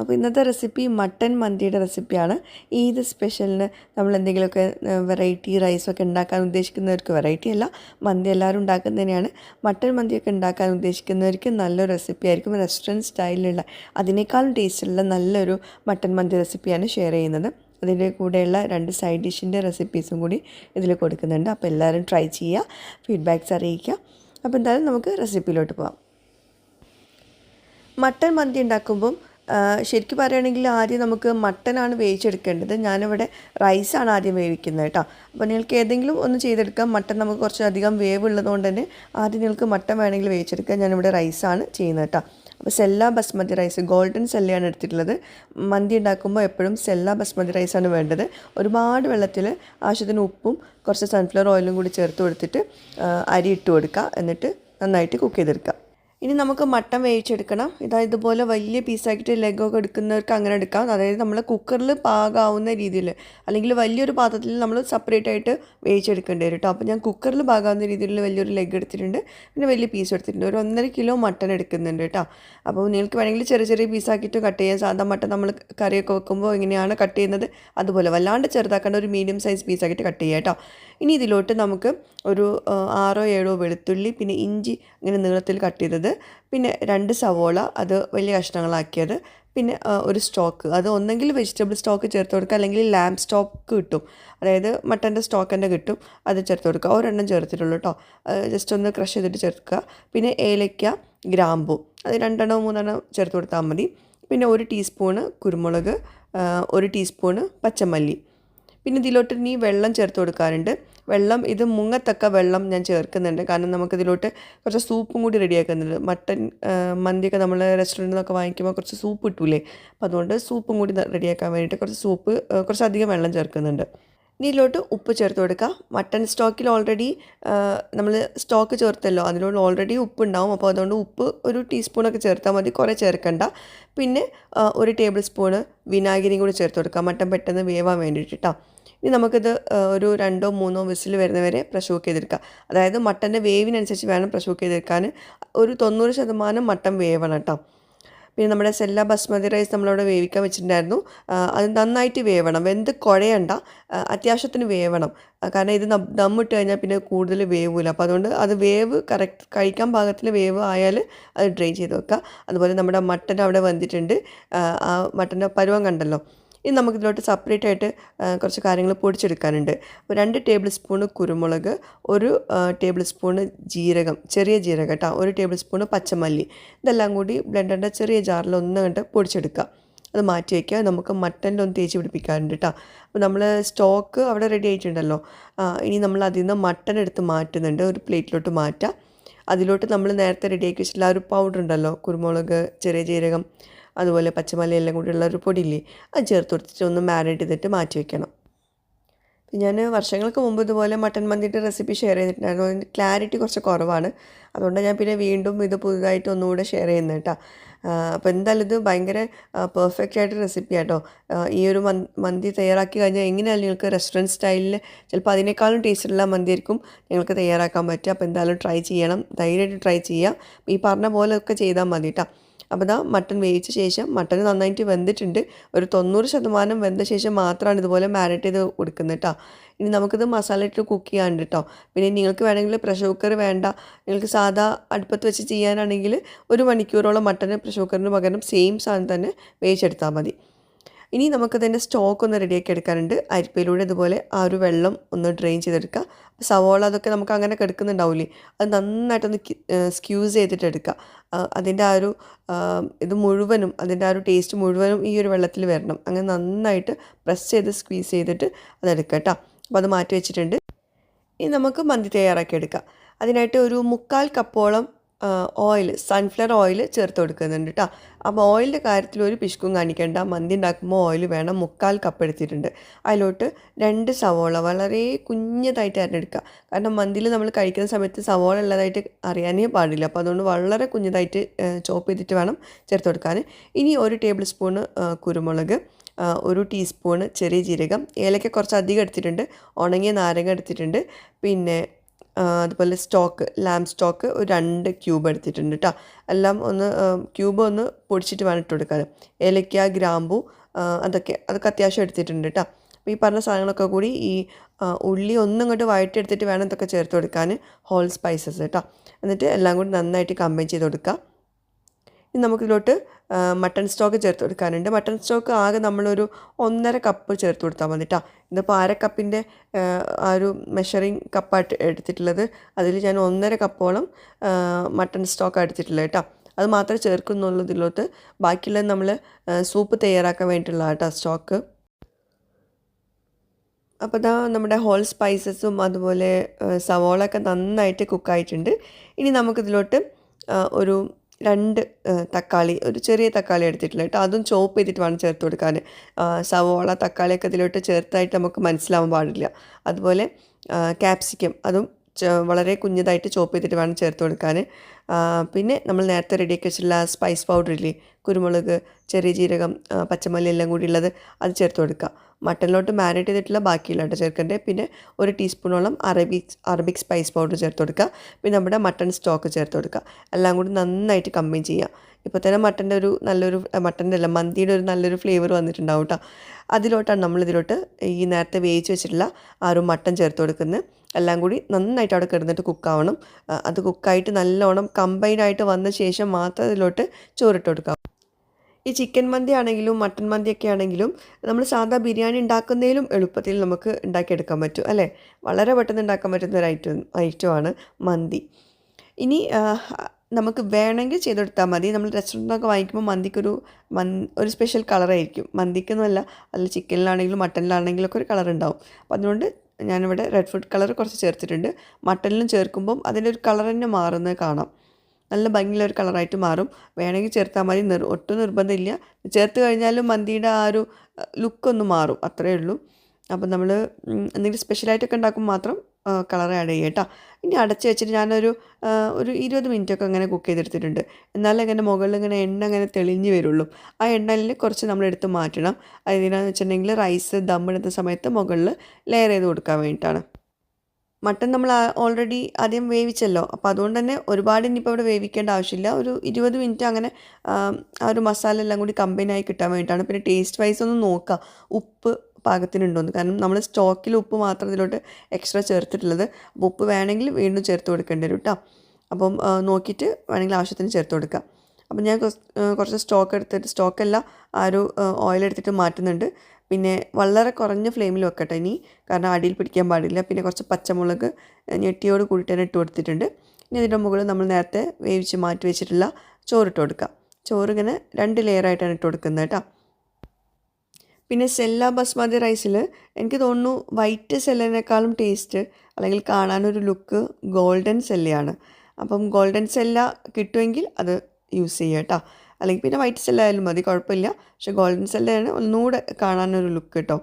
അപ്പോൾ ഇന്നത്തെ recipe mutton മന്തിയുടെ റെസിപ്പിയാണ്. ഈദ് സ്പെഷ്യലിന് നമ്മൾ എന്തെങ്കിലുമൊക്കെ വെറൈറ്റി റൈസൊക്കെ ഉണ്ടാക്കാൻ ഉദ്ദേശിക്കുന്നവർക്ക് വെറൈറ്റി അല്ല മന്തി എല്ലാവരും ഉണ്ടാക്കുന്നതിനെയാണ്. മട്ടൻ മന്തിയൊക്കെ ഉണ്ടാക്കാൻ ഉദ്ദേശിക്കുന്നവർക്ക് നല്ലൊരു റെസിപ്പി ആയിരിക്കും. റെസ്റ്റോറന്റ് സ്റ്റൈലിലുള്ള അതിനേക്കാളും ടേസ്റ്റുള്ള നല്ലൊരു മട്ടൻ മന്തി റെസിപ്പിയാണ് ഷെയർ ചെയ്യുന്നത്. അതിന്റെ കൂടെയുള്ള രണ്ട് സൈഡ് ഡിഷിന്റെ റെസിപ്പീസും കൂടി ഇതിൽ കൊടുക്കുന്നുണ്ട്. അപ്പോൾ എല്ലാവരും ട്രൈ ചെയ്യുക ഫീഡ്ബാക്ക്സ് അറിയിക്കുക. അപ്പോൾ എന്തായാലും നമുക്ക് റെസിപ്പിയിലോട്ട് പോകാം മട്ടൻ മന്തി ഉണ്ടാക്കുമ്പം ശരിക്കും പറയുകയാണെങ്കിൽ ആദ്യം നമുക്ക് മട്ടനാണ് വേവിച്ചെടുക്കേണ്ടത്. ഞാനിവിടെ റൈസാണ് ആദ്യം വേവിക്കുന്നത് കേട്ടോ. അപ്പോൾ നിങ്ങൾക്ക് ഏതെങ്കിലും ഒന്ന് ചെയ്തെടുക്കാം. മട്ടൻ നമുക്ക് കുറച്ചധികം വേവ് ഉള്ളതുകൊണ്ട് തന്നെ ആദ്യം നിങ്ങൾക്ക് മട്ടൻ വേണമെങ്കിൽ വേവിച്ചെടുക്കാം. ഞാനിവിടെ റൈസാണ് ചെയ്യുന്നത് കേട്ടോ. അപ്പോൾ സെല്ല ബസ്മതി റൈസ് ഗോൾഡൻ സെല്ലയാണ് എടുത്തിട്ടുള്ളത്. മന്തി ഉണ്ടാക്കുമ്പോൾ എപ്പോഴും സെല്ല ബസ്മതി റൈസാണ് വേണ്ടത്. ഒരുപാട് വെള്ളത്തിൽ ആവശ്യത്തിന് ഉപ്പും കുറച്ച് സൺഫ്ലവർ ഓയിലും കൂടി ചേർത്ത് കൊടുത്തിട്ട് അരി ഇട്ട് കൊടുക്കുക. എന്നിട്ട് നന്നായിട്ട് കുക്ക് ചെയ്തെടുക്കുക. ഇനി നമുക്ക് മട്ടൻ വേവിച്ചെടുക്കണം. ഇതാ ഇതുപോലെ വലിയ പീസാക്കിയിട്ട് ലെഗൊക്കെ എടുക്കുന്നവർക്ക് അങ്ങനെ എടുക്കാം. അതായത് നമ്മൾ കുക്കറിൽ പാകാവുന്ന രീതിയിൽ അല്ലെങ്കിൽ വലിയൊരു പാത്രത്തിൽ നമ്മൾ സെപ്പറേറ്റ് ആയിട്ട് വേവിച്ചെടുക്കേണ്ടി വരും കേട്ടോ അപ്പോൾ ഞാൻ കുക്കറിൽ പാകാവുന്ന രീതിയിൽ വലിയൊരു ലെഗ് എടുത്തിട്ടുണ്ട്. പിന്നെ വലിയ പീസ് എടുത്തിട്ടുണ്ട്. ഒരു ഒന്നര കിലോ മട്ടൻ എടുക്കുന്നുണ്ട് കേട്ടോ അപ്പോൾ നിങ്ങൾക്ക് വേണമെങ്കിൽ ചെറിയ ചെറിയ പീസാക്കിയിട്ട് കട്ട് ചെയ്യാം. സാധാ മട്ടൻ നമ്മൾ കറിയൊക്കെ വെക്കുമ്പോൾ എങ്ങനെയാണ് കട്ട് ചെയ്യുന്നത്. അതുപോലെ വല്ലാണ്ട് ചെറുതാക്കേണ്ട ഒരു മീഡിയം സൈസ് പീസാക്കിയിട്ട് കട്ട് ചെയ്യാം കേട്ടോ ഇനി ഇതിലോട്ട് നമുക്ക് ഒരു ആറോ ഏഴോ വെളുത്തുള്ളി പിന്നെ ഇഞ്ചി ഇങ്ങനെ നീളത്തിൽ കട്ട് ചെയ്തത് പിന്നെ രണ്ട് സവോള അത് വലിയ കഷ്ണങ്ങളാക്കിയത്. പിന്നെ ഒരു സ്റ്റോക്ക്. അത് ഒന്നെങ്കിൽ വെജിറ്റബിൾ സ്റ്റോക്ക് ചേർത്ത് കൊടുക്കുക അല്ലെങ്കിൽ ലാംബ് സ്റ്റോക്ക് കിട്ടും. അതായത് മട്ടന്റെ സ്റ്റോക്ക് കിട്ടും അത് ചേർത്ത് കൊടുക്കുക. ഒരെണ്ണം ചേർത്തിട്ടുള്ളൂ കേട്ടോ ജസ്റ്റ് ഒന്ന് ക്രഷ് ചെയ്തിട്ട് ചേർക്കുക. പിന്നെ ഏലയ്ക്ക ഗ്രാമ്പു. അത് രണ്ടെണ്ണോ മൂന്നെണ്ണോ ചേർത്ത് കൊടുത്താൽ മതി. പിന്നെ ഒരു ടീസ്പൂണ് കുരുമുളക് ഒരു ടീസ്പൂണ് പച്ചമല്ലി. പിന്നെ ഇതിലോട്ട് ഇനി വെള്ളം ചേർത്ത് കൊടുക്കാറുണ്ട്. വെള്ളം ഇത് മുങ്ങത്തക്ക വെള്ളം ഞാൻ ചേർക്കുന്നുണ്ട്. കാരണം നമുക്കിതിലോട്ട് കുറച്ച് സൂപ്പും കൂടി റെഡിയാക്കുന്നുണ്ട്. മട്ടൻ മന്തിയൊക്കെ നമ്മൾ റെസ്റ്റോറന്റിൽ നിന്നൊക്കെ വാങ്ങിക്കുമ്പോൾ കുറച്ച് സൂപ്പ് കിട്ടൂലേ? അപ്പോൾ അതുകൊണ്ട് സൂപ്പും കൂടി റെഡിയാക്കാൻ വേണ്ടിയിട്ട് കുറച്ച് സൂപ്പ് കുറച്ച് കുറച്ചധികം വെള്ളം ചേർക്കുന്നുണ്ട്. ഇതിലോട്ട് ഉപ്പ് ചേർത്ത് കൊടുക്കുക. മട്ടൺ സ്റ്റോക്കിൽ ഓൾറെഡി നമ്മൾ സ്റ്റോക്ക് ചേർത്തല്ലോ. അതിലോട്ട് ഓൾറെഡി ഉപ്പ് ഉണ്ടാവും അപ്പോൾ അതുകൊണ്ട് ഉപ്പ് ഒരു ടീസ്പൂണൊക്കെ ചേർത്താൽ മതി. കുറേ ചേർക്കണ്ട. പിന്നെ ഒരു ടേബിൾ സ്പൂണ് വിനാഗിരിയും കൂടി ചേർത്ത് കൊടുക്കുക. മട്ടൺ പെട്ടെന്ന് വേവാൻ വേണ്ടിയിട്ട് ഇനി നമുക്കിത് ഒരു രണ്ടോ മൂന്നോ വിസിൽ വരുന്നവരെ പ്രഷർ കുക്ക് ചെയ്തെടുക്കുക. അതായത് മട്ടന്റെ വേവിനനുസരിച്ച് വേണം പ്രഷർ കുക്ക് ചെയ്തെടുക്കാൻ ഒരു തൊണ്ണൂറ് ശതമാനം മട്ടൻ വേവണം കേട്ടോ പിന്നെ നമ്മുടെ സെല്ല ബസ്മതി റൈസ് നമ്മളവിടെ വേവിക്കാൻ വെച്ചിട്ടുണ്ടായിരുന്നു. അത് നന്നായിട്ട് വേവണം. വെന്ത് കുഴയണ്ട. അത്യാവശ്യത്തിന് വേവണം. കാരണം ഇത് ദമ്മിട്ട് കഴിഞ്ഞാൽ പിന്നെ കൂടുതൽ വേവില്ല അപ്പോൾ അതുകൊണ്ട് അത് വേവ് കറക്റ്റ് കഴിക്കാൻ പാകത്തിൽ വേവ് ആയാൽ അത് ഡ്രൈ ചെയ്ത് വെക്കുക. അതുപോലെ നമ്മുടെ മട്ടൻ അവിടെ വന്നിട്ടുണ്ട്. ആ മട്ടന്റെ പരുവം കണ്ടല്ലോ. ഇനി നമുക്കിതിലോട്ട് സെപ്പറേറ്റ് ആയിട്ട് കുറച്ച് കാര്യങ്ങൾ പൊടിച്ചെടുക്കാനുണ്ട്. അപ്പോൾ രണ്ട് ടേബിൾ സ്പൂണ് കുരുമുളക് ഒരു ടേബിൾ സ്പൂണ് ജീരകം ചെറിയ ജീരകം കേട്ടോ ഒരു ടേബിൾ സ്പൂണ് പച്ചമല്ലി. ഇതെല്ലാം കൂടി ബ്ലെൻഡറിന്റെ ചെറിയ ജാറിൽ ഒന്ന് കണ്ട് പൊടിച്ചെടുക്കുക. അത് മാറ്റി വയ്ക്കുക. നമുക്ക് മട്ടനിലൊന്ന് തേച്ച് പിടിപ്പിക്കാറുണ്ട് കേട്ടോ. അപ്പോൾ നമ്മൾ സ്റ്റോക്ക് അവിടെ റെഡി ആയിട്ടുണ്ടല്ലോ. ഇനി നമ്മൾ അതിൽ നിന്ന് മട്ടൻ എടുത്ത് മാറ്റുന്നുണ്ട്. ഒരു പ്ലേറ്റിലോട്ട് മാറ്റുക. അതിലോട്ട് നമ്മൾ നേരത്തെ റെഡിയാക്കി വെച്ചിട്ടുള്ള ആ ഒരു പൗഡർ ഉണ്ടല്ലോ. കുരുമുളക് ചെറിയ ജീരകം അതുപോലെ പച്ചമലയെല്ലാം കൂടിയുള്ള ഒരു പൊടിയില്ലേ അത് ചേർത്ത് കൊടുത്തിട്ട് ഒന്ന് മാരിനേറ്റ് ചെയ്തിട്ട് മാറ്റി വെക്കണം. ഞാൻ വർഷങ്ങൾക്ക് മുമ്പ് ഇതുപോലെ മട്ടൻ മന്തിയുടെ റെസിപ്പി ഷെയർ ചെയ്തിട്ടുണ്ടായിരുന്നു. അതിന്റെ ക്ലാരിറ്റി കുറച്ച് കുറവാണ്. അതുകൊണ്ട് ഞാൻ പിന്നെ വീണ്ടും ഇത് പുതുതായിട്ട് ഒന്നുകൂടെ ഷെയർ ചെയ്യുന്നത് കേട്ടോ. അപ്പോൾ എന്തായാലും ഇത് ഭയങ്കര പെർഫെക്റ്റ് ആയിട്ട് റെസിപ്പി ആട്ടോ. ഈ ഒരു മന്ത് തയ്യാറാക്കി കഴിഞ്ഞാൽ എങ്ങനെയാണ് നിങ്ങൾക്ക് റെസ്റ്റോറന്റ് സ്റ്റൈലിൽ ചിലപ്പോൾ അതിനേക്കാളും ടേസ്റ്റുള്ള മന്തി ആയിരിക്കും നിങ്ങൾക്ക് തയ്യാറാക്കാൻ പറ്റുക. അപ്പോൾ എന്തായാലും ട്രൈ ചെയ്യണം. ധൈര്യമായിട്ട് ട്രൈ ചെയ്യുക. ഈ പറഞ്ഞ പോലെയൊക്കെ ചെയ്താൽ മതി കേട്ടോ. അപ്പോൾ ഇതാ മട്ടൺ വേവിച്ച ശേഷം മട്ടൺ നന്നായിട്ട് വെന്തിട്ടുണ്ട്. ഒരു തൊണ്ണൂറ് ശതമാനം വെന്ത ശേഷം മാത്രമാണ് ഇതുപോലെ മാരിനേറ്റ് ചെയ്ത് കൊടുക്കുന്നത് കേട്ടോ. ഇനി നമുക്കിത് മസാല ഇട്ട് കുക്ക് ചെയ്യാണ്ട് കേട്ടോ. പിന്നെ നിങ്ങൾക്ക് വേണമെങ്കിൽ പ്രഷർ കുക്കർ വേണ്ട. നിങ്ങൾക്ക് സാധാ അടുപ്പത്ത് വെച്ച് ചെയ്യാനാണെങ്കിൽ ഒരു മണിക്കൂറോളം മട്ടൺ പ്രഷർ കുക്കറിന് പകരം സെയിം സാധനം തന്നെ വേവിച്ചെടുത്താൽ മതി. ഇനി നമുക്കതിന്റെ സ്റ്റോക്ക് ഒന്ന് റെഡിയാക്കി എടുക്കാനുണ്ട്. അരിപ്പയിലൂടെ ഇതുപോലെ ആ ഒരു വെള്ളം ഒന്ന് ഡ്രെയിൻ ചെയ്തെടുക്കുക. സവോള അതൊക്കെ നമുക്ക് അങ്ങനെ കിടക്കുന്നുണ്ടാവില്ലേ അത് നന്നായിട്ടൊന്ന് സ്ക്യൂസ് ചെയ്തിട്ട് എടുക്കുക. അതിന്റെ ആ ഒരു ഇത് മുഴുവനും അതിന്റെ ആ ഒരു ടേസ്റ്റ് മുഴുവനും ഈ ഒരു വെള്ളത്തിൽ വരണം. അങ്ങനെ നന്നായിട്ട് പ്രസ് ചെയ്ത് സ്ക്വീസ് ചെയ്തിട്ട് അതെടുക്കുക കേട്ടോ. അപ്പോൾ അത് മാറ്റി വെച്ചിട്ടുണ്ട്. ഇനി നമുക്ക് മന്തി തയ്യാറാക്കി എടുക്കാം. അതിനായിട്ട് ഒരു മുക്കാൽ കപ്പോളം ഓയിൽ സൺഫ്ലവർ ഓയിൽ ചേർത്ത് കൊടുക്കുന്നുണ്ട് കേട്ടോ അപ്പോൾ ഓയിലിന്റെ കാര്യത്തിൽ ഒരു പിശുക്കും കാണിക്കേണ്ട. മന്തി ഉണ്ടാക്കുമ്പോൾ ഓയിൽ വേണം. മുക്കാൽ കപ്പ് എടുത്തിട്ടുണ്ട്. അതിലോട്ട് രണ്ട് സവോള വളരെ കുഞ്ഞതായിട്ട് അരഞ്ഞെടുക്കുക. കാരണം മന്തിയിൽ നമ്മൾ കഴിക്കുന്ന സമയത്ത് സവോള ഉള്ളതായിട്ട് അറിയാനേ പാടില്ല. അപ്പോൾ അതുകൊണ്ട് വളരെ കുഞ്ഞതായിട്ട് ചോപ്പ് ചെയ്തിട്ട് വേണം ചേർത്ത് കൊടുക്കാൻ. ഇനി ഒരു ടേബിൾ സ്പൂണ് കുരുമുളക് ഒരു ടീസ്പൂണ് ചെറിയ ജീരകം. ഏലക്ക കുറച്ച് അധികം എടുത്തിട്ടുണ്ട്. ഉണങ്ങിയ നാരങ്ങ എടുത്തിട്ടുണ്ട്. പിന്നെ അതുപോലെ സ്റ്റോക്ക് ലാംപ് സ്റ്റോക്ക് ഒരു രണ്ട് ക്യൂബ് എടുത്തിട്ടുണ്ട് കേട്ടോ എല്ലാം ഒന്ന് ക്യൂബ് ഒന്ന് പൊടിച്ചിട്ട് വേണം ഇട്ട് കൊടുക്കാൻ ഏലക്ക ഗ്രാമ്പു അതൊക്കെ അതൊക്കെ അത്യാവശ്യം എടുത്തിട്ടുണ്ട് കേട്ടോ അപ്പോൾ ഈ പറഞ്ഞ സാധനങ്ങളൊക്കെ കൂടി ഈ ഉള്ളി ഒന്നും ഇങ്ങോട്ട് വഴറ്റിയെടുത്തിട്ട് വേണം ഇതൊക്കെ ചേർത്ത് കൊടുക്കാൻ ഹോൾ സ്പൈസസ് കേട്ടോ എന്നിട്ട് എല്ലാം കൂടി നന്നായിട്ട് കമ്പൈൻ ചെയ്ത് കൊടുക്കുക ഇനി നമുക്കിതിലോട്ട് മട്ടൺ സ്റ്റോക്ക് ചേർത്ത് കൊടുക്കാനുണ്ട്. മട്ടൺ സ്റ്റോക്ക് ആകെ നമ്മളൊരു ഒന്നര കപ്പ് ചേർത്ത് കൊടുത്താൽ മതി കേട്ടോ ഇതിപ്പോൾ അര കപ്പിന്റെ ആ, ഒരു മെഷറിങ് കപ്പായിട്ട് എടുത്തിട്ടുള്ളത്. അതിൽ ഞാൻ ഒന്നര കപ്പോളം മട്ടൺ സ്റ്റോക്ക് എടുത്തിട്ടുള്ളത് കേട്ടോ അത് മാത്രമേ ചേർക്കുന്നുള്ളതിലോട്ട് ബാക്കിയുള്ളത് നമ്മൾ സൂപ്പ് തയ്യാറാക്കാൻ വേണ്ടിയിട്ടുള്ള കേട്ടോ സ്റ്റോക്ക് അപ്പോൾ ഇതാ നമ്മുടെ ഹോൾ സ്പൈസസും അതുപോലെ സവോളൊക്കെ നന്നായിട്ട് കുക്കായിട്ടുണ്ട് ഇനി നമുക്കിതിലോട്ട് ഒരു രണ്ട് തക്കാളി ഒരു ചെറിയ തക്കാളി എടുത്തിട്ടില്ല കേട്ടോ. അതും ചോപ്പ് ചെയ്തിട്ട് വേണം ചേർത്ത് കൊടുക്കാൻ. സവോള തക്കാളിയൊക്കെ ഇതിലോട്ട് ചേർത്തായിട്ട് നമുക്ക് മനസ്സിലാവാൻ പാടില്ല. അതുപോലെ ക്യാപ്സിക്കം അതും വളരെ കുഞ്ഞതായിട്ട് ചോപ്പ് ചെയ്തിട്ട് വേണം ചേർത്ത് കൊടുക്കാൻ. പിന്നെ നമ്മൾ നേരത്തെ റെഡിയാക്കി വെച്ചിട്ടുള്ള സ്പൈസ് പൗഡർ ഇല്ലേ? കുരുമുളക് ചെറിയ ജീരകം പച്ചമല്ലി എല്ലാം കൂടി ഉള്ളത് അത് ചേർത്ത് കൊടുക്കുക. മട്ടനിലോട്ട് മാരിനേറ്റ് ചെയ്തിട്ടുള്ള ബാക്കിയുള്ള കേട്ടോ ചേർക്കേണ്ടത് പിന്നെ ഒരു ടീസ്പൂണോളം അറബിക് അറബിക് സ്പൈസ് പൗഡർ ചേർത്ത് കൊടുക്കുക. പിന്നെ നമ്മുടെ മട്ടൺ സ്റ്റോക്ക് ചേർത്ത് കൊടുക്കുക. എല്ലാം കൂടി നന്നായിട്ട് കമ്പൈൻ ചെയ്യുക. ഇപ്പോൾ തന്നെ മട്ടന്റെ ഒരു നല്ലൊരു മട്ടന്റെ അല്ല മന്തിയുടെ ഒരു നല്ലൊരു ഫ്ലേവർ വന്നിട്ടുണ്ടാവും കേട്ടോ. അതിലോട്ടാണ് നമ്മളിതിലോട്ട് ഈ നേരത്തെ വേവിച്ച് വെച്ചിട്ടുള്ള ആ ഒരു മട്ടൻ ചേർത്ത് കൊടുക്കുന്നത്. എല്ലാം കൂടി നന്നായിട്ട് അവിടെ കിടന്നിട്ട് കുക്കാവണം അത് കുക്കായിട്ട് നല്ലോണം കമ്പൈൻഡായിട്ട് വന്ന ശേഷം മാത്രം ഇതിലോട്ട് ചോറിട്ട് കൊടുക്കുക. ഈ ചിക്കൻ മന്തി ആണെങ്കിലും മട്ടൻ മന്തിയൊക്കെ ആണെങ്കിലും നമ്മൾ സാധാ ബിരിയാണി ഉണ്ടാക്കുന്നതിലും എളുപ്പത്തിൽ നമുക്ക് ഉണ്ടാക്കിയെടുക്കാൻ പറ്റും അല്ലേ? വളരെ പെട്ടെന്ന് ഉണ്ടാക്കാൻ പറ്റുന്ന ഒരു ഐറ്റം ഐറ്റമാണ് മന്തി. ഇനി നമുക്ക് വേണമെങ്കിൽ ചെയ്തെടുത്താൽ മതി. നമ്മൾ റെസ്റ്റോറന്റൊക്കെ വാങ്ങിക്കുമ്പോൾ മന്തിക്കൊരു മൻ ഒരു സ്പെഷ്യൽ കളറായിരിക്കും മന്തിക്കൊന്നുമല്ല അല്ല ചിക്കനിലാണെങ്കിലും മട്ടനിലാണെങ്കിലും ഒക്കെ ഒരു കളർ ഉണ്ടാവും. അപ്പോൾ അതുകൊണ്ട് ഞാനിവിടെ റെഡ് ഫുഡ് കളർ കുറച്ച് ചേർത്തിട്ടുണ്ട്. മട്ടനിലും ചേർക്കുമ്പം അതിന്റെ ഒരു കളർ തന്നെ മാറുന്നത് കാണാം. നല്ല ഭംഗിയുള്ള ഒരു കളറായിട്ട് മാറും. വേണമെങ്കിൽ ചേർത്താൽ മതി. നിർ ഒട്ടും നിർബന്ധമില്ല. ചേർത്ത് കഴിഞ്ഞാലും മന്തിയുടെ ആ ഒരു ലുക്കൊന്ന് മാറും. അത്രയേ ഉള്ളൂ. അപ്പം നമ്മൾ എന്തെങ്കിലും സ്പെഷ്യലായിട്ടൊക്കെ ഉണ്ടാക്കുമ്പോൾ മാത്രം കളർ ആഡ് ചെയ്യുക കേട്ടോ. ഇനി അടച്ച് വെച്ചിട്ട് ഞാനൊരു ഒരു ഇരുപത് മിനിറ്റൊക്കെ അങ്ങനെ കുക്ക് ചെയ്തെടുത്തിട്ടുണ്ട്. എന്നാലും ഇങ്ങനെ മുകളിൽ ഇങ്ങനെ എണ്ണ അങ്ങനെ തെളിഞ്ഞ് വരുള്ളൂ. ആ എണ്ണയിൽ കുറച്ച് നമ്മൾ എടുത്ത് മാറ്റണം. അതിനാന്ന് വെച്ചിട്ടുണ്ടെങ്കിൽ റൈസ് ദമ്മിടുന്ന സമയത്ത് മുകളിൽ ലെയർ ചെയ്ത് കൊടുക്കാൻ വേണ്ടിയിട്ടാണ്. മട്ടൻ നമ്മൾ ഓൾറെഡി ആദ്യം വേവിച്ചല്ലോ. അപ്പോൾ അതുകൊണ്ട് തന്നെ ഒരുപാട് ഇനിയിപ്പോൾ ഇവിടെ വേവിക്കേണ്ട ആവശ്യമില്ല. ഒരു ഇരുപത് മിനിറ്റ് അങ്ങനെ ആ, ഒരു മസാല എല്ലാം കൂടി കമ്പൈനായി കിട്ടാൻ വേണ്ടിയിട്ടാണ്. പിന്നെ ടേസ്റ്റ് വൈസ് ഒന്ന് നോക്കുക ഉപ്പ് പാകത്തിനുണ്ടോയെന്ന് കാരണം നമ്മൾ സ്റ്റോക്കിൽ ഉപ്പ് മാത്രം ഇതിലോട്ട് എക്സ്ട്രാ ചേർത്തിട്ടുള്ളത്. അപ്പോൾ ഉപ്പ് വേണമെങ്കിൽ വീണ്ടും ചേർത്ത് കൊടുക്കേണ്ടി വരും കേട്ടോ അപ്പം നോക്കിയിട്ട് വേണമെങ്കിൽ ആവശ്യത്തിന് ചേർത്ത് കൊടുക്കുക അപ്പം ഞാൻ കുറച്ച് സ്റ്റോക്ക് എടുത്തിട്ട് സ്റ്റോക്കല്ല ആ ഒരു ഓയിൽ എടുത്തിട്ട് മാറ്റുന്നുണ്ട്. പിന്നെ വളരെ കുറഞ്ഞ ഫ്ലെയിമിൽ വെക്കട്ടെ ഇനി. കാരണം അടിയിൽ പിടിക്കാൻ പാടില്ല. പിന്നെ കുറച്ച് പച്ചമുളക് ഞെട്ടിയോട് കൂടിയിട്ട് തന്നെ ഇട്ട് കൊടുത്തിട്ടുണ്ട്. ഇനി ഇതിന്റെ മുകളിൽ നമ്മൾ നേരത്തെ വേവിച്ച് മാറ്റി വെച്ചിട്ടുള്ള ചോറിട്ട് കൊടുക്കുക. ചോറ് ഇങ്ങനെ രണ്ട് ലെയറായിട്ടാണ് ഇട്ട് കൊടുക്കുന്നത് കേട്ടോ. പിന്നെ സെല്ല ബസ്മതി റൈസിൽ എനിക്ക് തോന്നുന്നു വൈറ്റ് സെല്ലിനേക്കാളും ടേസ്റ്റ് അല്ലെങ്കിൽ കാണാനൊരു ലുക്ക് ഗോൾഡൻ സെല്ലയാണ് അപ്പം ഗോൾഡൻ സെല്ല കിട്ടുമെങ്കിൽ അത് യൂസ് ചെയ്യുക കേട്ടോ. അല്ലെങ്കിൽ പിന്നെ വൈറ്റ് സെല്ല ആയാലും മതി കുഴപ്പമില്ല. പക്ഷേ ഗോൾഡൻ സെല്ലാണ് ഒന്നുകൂടെ കാണാനൊരു ലുക്ക് കേട്ടോ.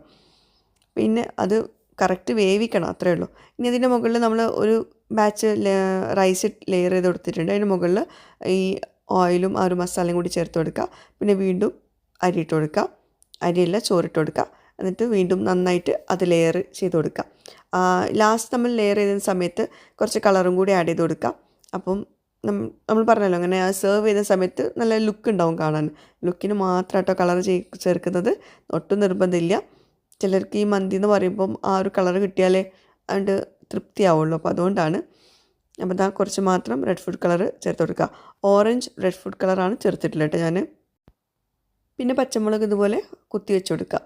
പിന്നെ അത് കറക്റ്റ് വേവിക്കണം അത്രേ ഉള്ളൂ. ഇനി അതിന്റെ മുകളിൽ നമ്മൾ ഒരു ബാച്ച് റൈസ് ലെയർ ചെയ്ത് കൊടുത്തിട്ടുണ്ട്. അതിന്റെ മുകളിൽ ഈ ഓയിലും ആ ഒരു മസാലയും കൂടി ചേർത്ത് കൊടുക്കുക. പിന്നെ വീണ്ടും അരി ഇട്ട് കൊടുക്കുക. അരിയല്ല ചോറിട്ട് കൊടുക്കുക. എന്നിട്ട് വീണ്ടും നന്നായിട്ട് അത് ലെയർ ചെയ്ത് കൊടുക്കുക. ലാസ്റ്റ് നമ്മൾ ലെയർ ചെയ്ത സമയത്ത് കുറച്ച് കളറും കൂടി ആഡ് ചെയ്ത് കൊടുക്കുക. അപ്പം നമ്മൾ പറഞ്ഞല്ലോ അങ്ങനെ ആ സെർവ് ചെയ്യുന്ന സമയത്ത് നല്ല ലുക്ക് ഉണ്ടാവും കാണാൻ. ലുക്കിന് മാത്രമായിട്ടോ കളർ ചേർക്കുന്നത്. ഒട്ടും നിർബന്ധമില്ല. ചിലർക്ക് ഈ മന്തി എന്ന് പറയുമ്പം ആ ഒരു കളർ കിട്ടിയാലേ അതുകൊണ്ട് തൃപ്തിയാവുള്ളൂ. അപ്പോൾ അതുകൊണ്ടാണ് അപ്പോൾ ഇതാ കുറച്ച് മാത്രം റെഡ് ഫുഡ് കളർ ചേർത്ത് കൊടുക്കുക ഓറഞ്ച് റെഡ് ഫുഡ് കളറാണ് ചേർത്തിട്ടുള്ളത് കേട്ടോ ഞാൻ പിന്നെ പച്ചമുളക് ഇതുപോലെ കുത്തി വെച്ച് കൊടുക്കുക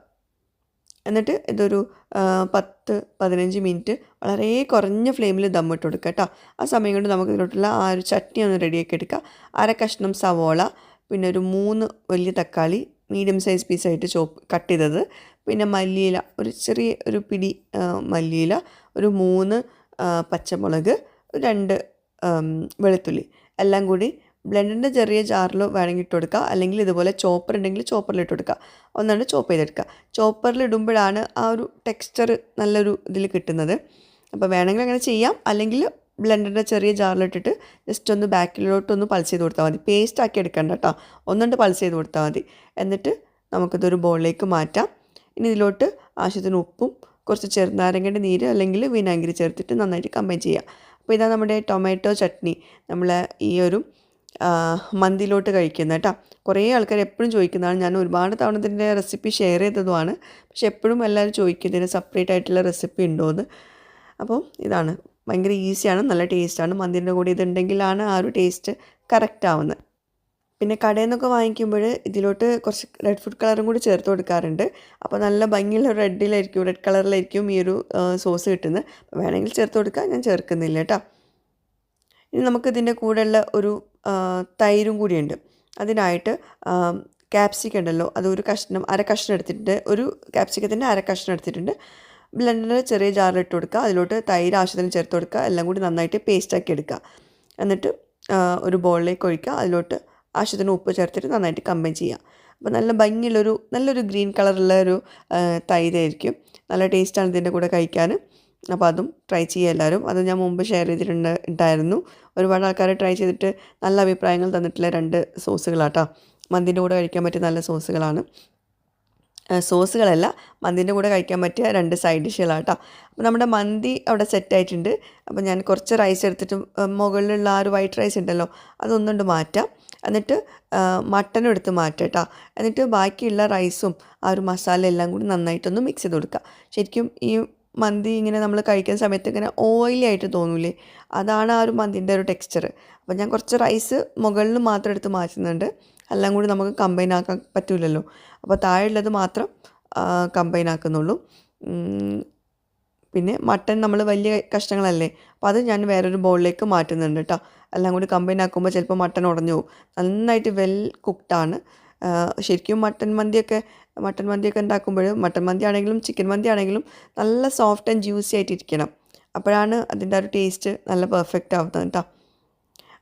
എന്നിട്ട് ഇതൊരു പത്ത് പതിനഞ്ച് മിനിറ്റ് വളരെ കുറഞ്ഞ ഫ്ലെയിമിൽ ദമ്മിട്ട് കൊടുക്കുക കേട്ടോ. ആ സമയം കൊണ്ട് നമുക്ക് ഇതിലോട്ടുള്ള ആ ഒരു ചട്നി ഒന്ന് റെഡിയാക്കി എടുക്കുക അര കഷ്ണം സവോള പിന്നെ ഒരു മൂന്ന് വലിയ തക്കാളി മീഡിയം സൈസ് പീസായിട്ട് ചോപ്പ് കട്ട് ചെയ്തത്. പിന്നെ മല്ലിയില ഒരു ചെറിയ ഒരു പിടി മല്ലിയില ഒരു മൂന്ന് പച്ചമുളക് രണ്ട് വെളുത്തുള്ളി എല്ലാം കൂടി ബ്ലെൻഡിന്റെ ചെറിയ ജാറിൽ വേണമെങ്കിൽ ഇട്ട് കൊടുക്കുക. അല്ലെങ്കിൽ ഇതുപോലെ ചോപ്പർ ഉണ്ടെങ്കിൽ ചോപ്പറിൽ ഇട്ട് കൊടുക്കുക. ഒന്നാണ് ചോപ്പ് ചെയ്തെടുക്കുക. ചോപ്പറിൽ ഇടുമ്പോഴാണ് ആ ഒരു ടെക്സ്ചർ നല്ലൊരു ഇതിൽ കിട്ടുന്നത്. അപ്പോൾ വേണമെങ്കിൽ അങ്ങനെ ചെയ്യാം. അല്ലെങ്കിൽ ബ്ലെൻഡറിന്റെ ചെറിയ ജാറിലിട്ടിട്ട് ജസ്റ്റ് ഒന്ന് ബാക്കിലോട്ടൊന്ന് പൾസ് ചെയ്ത് കൊടുത്താൽ മതി. പേസ്റ്റ് ആക്കി എടുക്കണ്ട കേട്ടോ. ഒന്നുകൊണ്ട് പൾസ് ചെയ്ത് കൊടുത്താൽ മതി. എന്നിട്ട് നമുക്കിതൊരു ബോളിലേക്ക് മാറ്റാം. ഇനി ഇതിലോട്ട് ആവശ്യത്തിന് ഉപ്പും കുറച്ച് ചെറുനാരങ്ങയുടെ നീര് അല്ലെങ്കിൽ വിനാഗിരി ചേർത്തിട്ട് നന്നായിട്ട് കമ്പൈൻ ചെയ്യുക അപ്പോൾ ഇതാണ് നമ്മുടെ ടൊമാറ്റോ ചട്നി. നമ്മൾ ഈ ഒരു മന്തിയിലോട്ട് കഴിക്കുന്നത് കേട്ടോ. കുറേ ആൾക്കാർ എപ്പോഴും ചോദിക്കുന്നതാണ് ഞാൻ ഒരുപാട് തവണ ഇതിന്റെ റെസിപ്പി ഷെയർ ചെയ്തതുമാണ്. പക്ഷെ എപ്പോഴും എല്ലാവരും ചോദിക്കും ഇതിന് സെപ്പറേറ്റ് ആയിട്ടുള്ള റെസിപ്പി ഉണ്ടോ എന്ന്. അപ്പോൾ ഇതാണ്. ഭയങ്കര ഈസിയാണ് നല്ല ടേസ്റ്റാണ് മന്തിന്റെ കൂടെ ഇതുണ്ടെങ്കിലാണ് ആ ഒരു ടേസ്റ്റ് കറക്റ്റ് ആവുന്നത്. പിന്നെ കടയിൽ നിന്നൊക്കെ വാങ്ങിക്കുമ്പോൾ ഇതിലോട്ട് കുറച്ച് റെഡ് ഫുഡ് കളറും കൂടി ചേർത്ത് കൊടുക്കാറുണ്ട്. അപ്പോൾ നല്ല ഭംഗിയുള്ള റെഡിലായിരിക്കും റെഡ് കളറിലായിരിക്കും ഈ ഒരു സോസ് കിട്ടുന്നത്. വേണമെങ്കിൽ ചേർത്ത് കൊടുക്കാം ഞാൻ ചേർക്കുന്നില്ല കേട്ടോ. ഇനി നമുക്കിതിന്റെ കൂടെയുള്ള ഒരു തൈരും കൂടിയുണ്ട്. അതിനായിട്ട് ക്യാപ്സിക്കം ഉണ്ടല്ലോ അത് ഒരു കഷ്ണം അര കഷ്ണം എടുത്തിട്ടുണ്ട്. ഒരു ക്യാപ്സിക്കത്തിന്റെ അര കഷ്ണം എടുത്തിട്ടുണ്ട്. ബ്ലെൻഡറിൽ ചെറിയ ജാറിൽ ഇട്ട് കൊടുക്കുക. അതിലോട്ട് തൈര് ആവശ്യത്തിന് ചേർത്ത് കൊടുക്കുക. എല്ലാം കൂടി നന്നായിട്ട് പേസ്റ്റാക്കി എടുക്കുക. എന്നിട്ട് ഒരു ബോളിലേക്ക് ഒഴിക്കുക. അതിലോട്ട് ആവശ്യത്തിന് ഉപ്പ് ചേർത്തിട്ട് നന്നായിട്ട് കമ്പൈൻ ചെയ്യുക. അപ്പോൾ നല്ല ഭംഗിയുള്ളൊരു നല്ലൊരു ഗ്രീൻ കളറുള്ള ഒരു തൈരായിരിക്കും നല്ല ടേസ്റ്റാണ് ഇതിന്റെ കൂടെ കഴിക്കാൻ. അപ്പോൾ അതും ട്രൈ ചെയ്യുക എല്ലാവരും. അത് ഞാൻ മുമ്പ് ഷെയർ ചെയ്തിട്ടുണ്ട് ഉണ്ടായിരുന്നു. ഒരുപാട് ആൾക്കാർ ട്രൈ ചെയ്തിട്ട് നല്ല അഭിപ്രായങ്ങൾ തന്നിട്ടുള്ള രണ്ട് സോസുകളാട്ടോ മന്തിന്റെ കൂടെ കഴിക്കാൻ പറ്റിയ നല്ല സോസുകളാണ് സോസുകളല്ല മന്തിന്റെ കൂടെ കഴിക്കാൻ പറ്റിയ രണ്ട് സൈഡ് ഡിഷുകളാട്ടോ അപ്പോൾ നമ്മുടെ മന്തി അവിടെ സെറ്റ് ആയിട്ടുണ്ട്. അപ്പോൾ ഞാൻ കുറച്ച് റൈസ് എടുത്തിട്ട് മുകളിലുള്ള ആ ഒരു വൈറ്റ് റൈസ് ഉണ്ടല്ലോ അതൊന്നുകൊണ്ട് മാറ്റാം. എന്നിട്ട് മട്ടനും എടുത്ത് മാറ്റാം കേട്ടോ എന്നിട്ട് ബാക്കിയുള്ള റൈസും ആ ഒരു മസാല എല്ലാം കൂടി നന്നായിട്ടൊന്ന് മിക്സ് ചെയ്ത് കൊടുക്കുക. ശരിക്കും ഈ മന്തി ഇങ്ങനെ നമ്മൾ കഴിക്കുന്ന സമയത്ത് ഇങ്ങനെ ഓയിലി ആയിട്ട് തോന്നൂലേ? അതാണ് ആ ഒരു മന്തിന്റെ ഒരു ടെക്സ്ചർ അപ്പോൾ ഞാൻ കുറച്ച് റൈസ് മുകളിൽ മാത്രം എടുത്ത് മാറ്റുന്നുണ്ട്. എല്ലാം കൂടി നമുക്ക് കമ്പൈൻ ആക്കാൻ പറ്റില്ലല്ലോ അപ്പോൾ താഴെയുള്ളത് മാത്രം കമ്പൈൻ ആക്കുന്നുള്ളൂ. പിന്നെ മട്ടൻ നമ്മൾ വലിയ കഷ്ണങ്ങളല്ലേ? അപ്പോൾ അത് ഞാൻ വേറൊരു ബൗളിലേക്ക് മാറ്റുന്നുണ്ട് കേട്ടോ. എല്ലാം കൂടി കമ്പൈൻ ആക്കുമ്പോൾ ചിലപ്പോൾ മട്ടൻ ഉടഞ്ഞു പോകും. നന്നായിട്ട് വെൽ കുക്ക്ഡാണ് ശരിക്കും മട്ടൻ മന്തിയൊക്കെ മട്ടൻ മന്തിയൊക്കെ ഉണ്ടാക്കുമ്പോൾ മട്ടൻ മന്തി ആണെങ്കിലും ചിക്കൻ മന്തി ആണെങ്കിലും നല്ല സോഫ്റ്റ് ആൻഡ് ജ്യൂസി ആയിട്ട് ഇരിക്കണം. അപ്പോഴാണ് അതിന്റെ ഒരു ടേസ്റ്റ് നല്ല പെർഫെക്റ്റ് ആവുന്നത് കേട്ടോ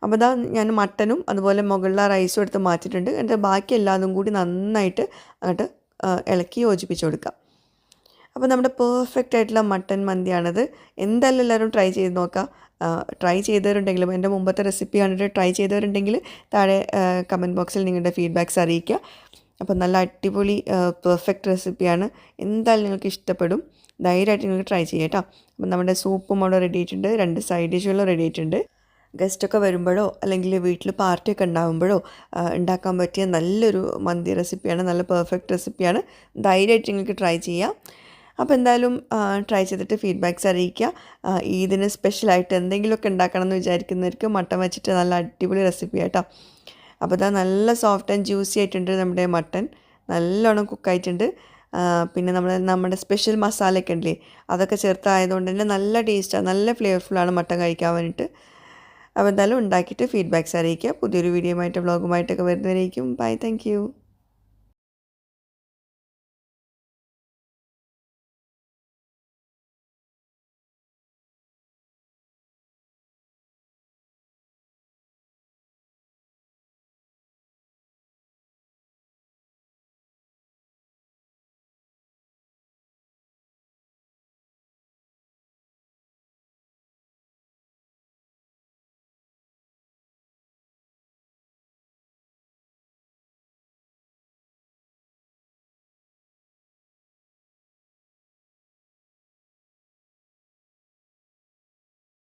അപ്പോൾ ഇതാ ഞാൻ മട്ടനും അതുപോലെ മുകളിലെ റൈസും എടുത്ത് മാറ്റിയിട്ടുണ്ട്. എന്നിട്ട് ബാക്കി എല്ലാതും കൂടി നന്നായിട്ട് അങ്ങോട്ട് ഇളക്കി യോജിപ്പിച്ച് കൊടുക്കാം. അപ്പോൾ നമ്മുടെ പെർഫെക്റ്റ് ആയിട്ടുള്ള മട്ടൻ മന്തിയാണത്. എന്തായാലും എല്ലാവരും ട്രൈ ചെയ്ത് നോക്കാം. ട്രൈ ചെയ്തവരുണ്ടെങ്കിലും എന്റെ മുമ്പത്തെ റെസിപ്പി കണ്ടിട്ട് ട്രൈ ചെയ്തവരുണ്ടെങ്കിൽ താഴെ കമന്റ് ബോക്സിൽ നിങ്ങളുടെ ഫീഡ്ബാക്ക്സ് അറിയിക്കുക. അപ്പോൾ നല്ല അടിപൊളി പെർഫെക്റ്റ് റെസിപ്പിയാണ് എന്തായാലും നിങ്ങൾക്ക് ഇഷ്ടപ്പെടും. ധൈര്യമായിട്ട് നിങ്ങൾക്ക് ട്രൈ ചെയ്യാം കേട്ടോ. അപ്പം നമ്മുടെ സൂപ്പും അവിടെ റെഡി ആയിട്ടുണ്ട്. രണ്ട് സൈഡ് ഡിഷുകളും റെഡി ആയിട്ടുണ്ട്. ഗസ്റ്റൊക്കെ വരുമ്പോഴോ അല്ലെങ്കിൽ വീട്ടിൽ പാർട്ടിയൊക്കെ ഉണ്ടാകുമ്പോഴോ ഉണ്ടാക്കാൻ പറ്റിയ നല്ലൊരു മന്തി റെസിപ്പിയാണ് നല്ല പെർഫെക്റ്റ് റെസിപ്പിയാണ് ധൈര്യമായിട്ട് നിങ്ങൾക്ക് ട്രൈ ചെയ്യാം. അപ്പോൾ എന്തായാലും ട്രൈ ചെയ്തിട്ട് ഫീഡ്ബാക്ക്സ് അറിയിക്കുക. ഈദിന് സ്പെഷ്യലായിട്ട് എന്തെങ്കിലുമൊക്കെ ഉണ്ടാക്കണം എന്ന് വിചാരിക്കുന്നവർക്ക് മട്ടൻ വെച്ചിട്ട് നല്ല അടിപൊളി റെസിപ്പി ആട്ടോ അപ്പോൾ ഇതാ നല്ല സോഫ്റ്റ് ആൻഡ് ജ്യൂസി ആയിട്ടുണ്ട് നമ്മുടെ മട്ടൻ നല്ലോണം കുക്കായിട്ടുണ്ട് പിന്നെ നമ്മൾ നമ്മുടെ സ്പെഷ്യൽ മസാലയൊക്കെ ഉണ്ടല്ലേ അതൊക്കെ ചേർത്തായതുകൊണ്ട് തന്നെ നല്ല ടേസ്റ്റാണ് നല്ല ഫ്ലേവർഫുള്ളാണ് മട്ടൻ കഴിക്കാൻ വേണ്ടിയിട്ട്. അപ്പോൾ എന്തായാലും ഉണ്ടാക്കിയിട്ട് ഫീഡ്ബാക്ക്സ് അറിയിക്കുക. പുതിയൊരു വീഡിയോ ആയിട്ട് വ്ളോഗുമായിട്ടൊക്കെ വരുന്നവരേക്കും. Bye thank